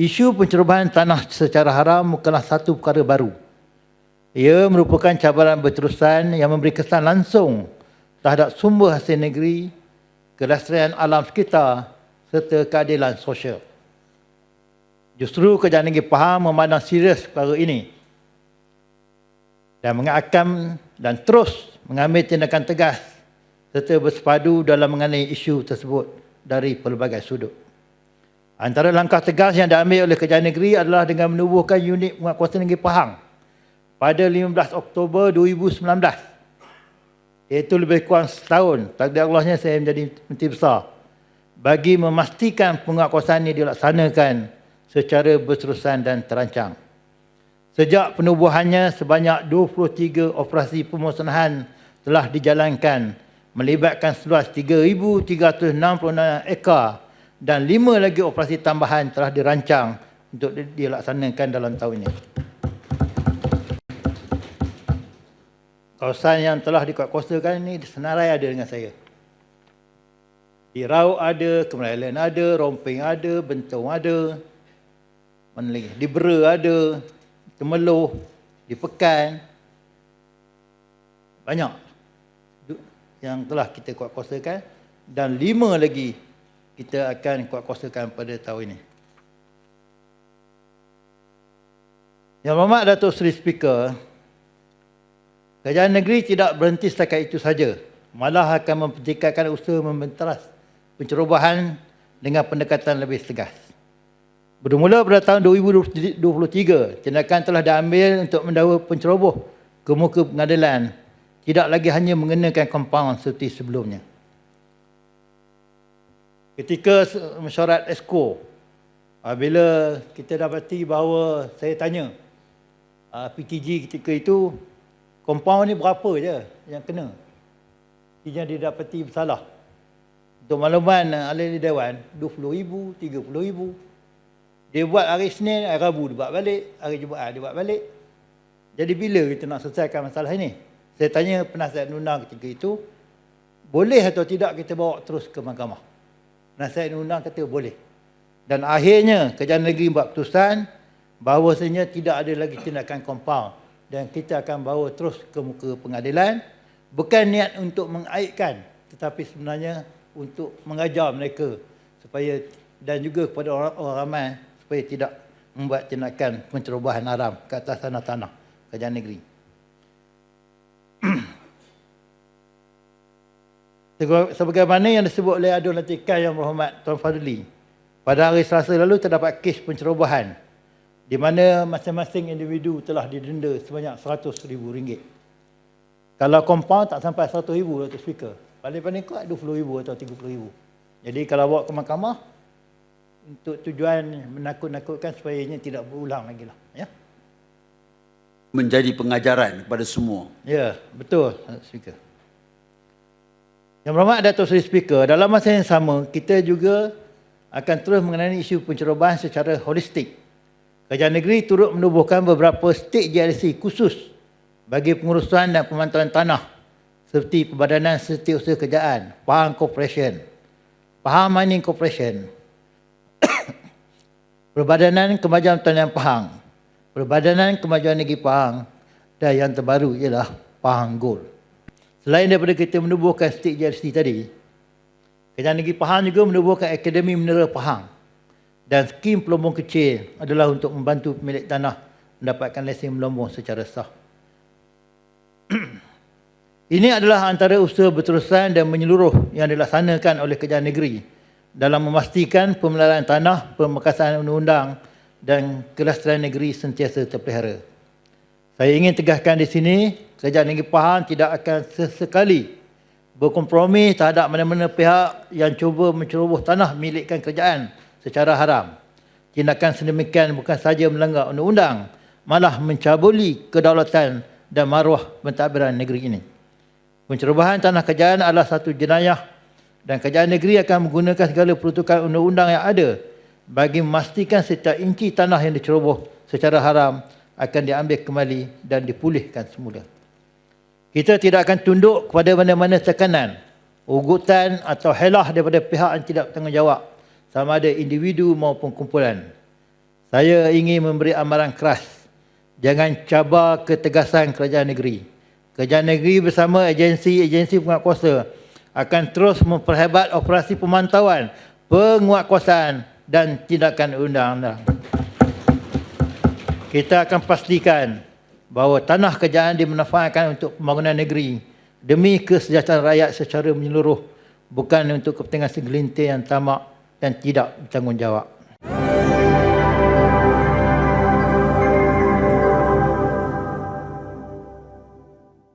Isu pencerobohan tanah secara haram bukanlah satu perkara baru. Ia merupakan cabaran berterusan yang memberi kesan langsung terhadap sumber hasil negeri, kelestarian alam sekitar serta keadilan sosial. Justru kerajaan negeri Pahang memandang serius perkara ini dan mengakan dan terus mengambil tindakan tegas serta bersepadu dalam mengenai isu tersebut dari pelbagai sudut. Antara langkah tegas yang diambil oleh kerajaan negeri adalah dengan menubuhkan unit penguatkuasaan negeri Pahang pada 15 Oktober 2019 iaitu lebih kurang setahun takdir Allahnya saya menjadi menteri besar bagi memastikan penguatkuasaan ini dilaksanakan secara berterusan dan terancang. Sejak penubuhannya sebanyak 23 operasi pemusnahan telah dijalankan melibatkan seluas 3,366 ekar dan lima lagi operasi tambahan telah dirancang untuk dilaksanakan dalam tahun ini. Kawasan yang telah dikuatkuasakan ini senarai ada dengan saya. Di Rau ada, Kemeralan ada, Romping ada, Bentong ada, mana lagi? Di Bera ada, Kemeluh, di Pekan. Banyak yang telah kita kuatkuasakan dan lima lagi kita akan kuatkuasakan pada tahun ini. Yang Berhormat Datuk Seri Speaker, Kerajaan negeri tidak berhenti setakat itu saja. Malah akan mempertikatkan usaha membenteras pencerobohan dengan pendekatan lebih tegas. Bermula pada tahun 2023, tindakan telah diambil untuk mendakwa penceroboh ke muka pengadilan tidak lagi hanya mengenakan kompaun seperti sebelumnya. Ketika mesyuarat ESCO, bila kita dapati bahawa saya tanya ah, PTG ketika itu, kompaun ni berapa je yang kena? Yang didapati bersalah. Untuk makluman ahli Dewan, RM20,000, RM30,000. Dia buat hari Senin, hari Rabu dia buat balik, hari Jumaat dia buat balik. Jadi bila kita nak selesaikan masalah ini? Saya tanya penasihat undang ketika itu, boleh atau tidak kita bawa terus ke mahkamah? Nasihat undang kata boleh. Dan akhirnya kerajaan negeri buat keputusan bahawasanya tidak ada lagi tindakan kompaun dan kita akan bawa terus ke muka pengadilan bukan niat untuk mengaitkan tetapi sebenarnya untuk mengajar mereka supaya dan juga kepada orang, orang ramai supaya tidak membuat tindakan pencerobohan haram ke atas tanah-tanah kerajaan negeri. Sebagaimana yang disebut oleh Adun Latikan yang berhormat Tuan Fadli, pada hari Selasa lalu terdapat kes pencerobohan di mana masing-masing individu telah didenda sebanyak RM100,000. Kalau kompaun tak sampai RM100,000 Datuk Speaker. Paling-paling kuat RM20,000 atau RM30,000. Jadi kalau bawa ke mahkamah, untuk tujuan menakut-nakutkan supaya ini tidak berulang lagi lah. Ya? menjadi pengajaran kepada semua. Ya, betul Speaker. Yang berhormat Datuk Seri Speaker, dalam masa yang sama, kita juga akan terus mengenai isu pencerobohan secara holistik. Kerajaan negeri turut menubuhkan beberapa state GLC khusus bagi pengurusan dan pemantauan tanah seperti Perbadanan Setiausaha Kerajaan, Pahang Corporation, Pahang Mining Corporation, Perbadanan Kemajuan Pertanian Pahang, Perbadanan Kemajuan Negeri Pahang dan yang terbaru ialah Pahang Gold. Selain daripada kita menubuhkan state JRC tadi, Kerajaan Negeri Pahang juga menubuhkan Akademi Mineral Pahang. Dan skim pelombong kecil adalah untuk membantu pemilik tanah mendapatkan lesen melombong secara sah. Ini adalah antara usaha berterusan dan menyeluruh yang dilaksanakan oleh Kerajaan Negeri dalam memastikan pemeliharaan tanah, pemekasan undang-undang dan kelestarian negeri sentiasa terpelihara. Saya ingin tegaskan di sini, Kerajaan Negeri Pahang tidak akan sesekali berkompromi terhadap mana-mana pihak yang cuba menceroboh tanah milikkan kerajaan secara haram. Tindakan sedemikian bukan saja melanggar undang-undang, malah mencabuli kedaulatan dan maruah pentadbiran negeri ini. Pencerobohan tanah kerajaan adalah satu jenayah dan kerajaan negeri akan menggunakan segala peruntukan undang-undang yang ada bagi memastikan setiap inci tanah yang diceroboh secara haram akan diambil kembali dan dipulihkan semula. Kita tidak akan tunduk kepada mana-mana tekanan, ugutan atau helah daripada pihak yang tidak bertanggungjawab sama ada individu maupun kumpulan. Saya ingin memberi amaran keras. Jangan cabar ketegasan kerajaan negeri. Kerajaan negeri bersama agensi-agensi penguatkuasa akan terus memperhebat operasi pemantauan, penguatkuasaan dan tindakan undang-undang. Kita akan pastikan bahawa tanah kerajaan dimanfaatkan untuk pembangunan negeri demi kesejahteraan rakyat secara menyeluruh bukan untuk kepentingan segelintir yang tamak dan tidak bertanggungjawab.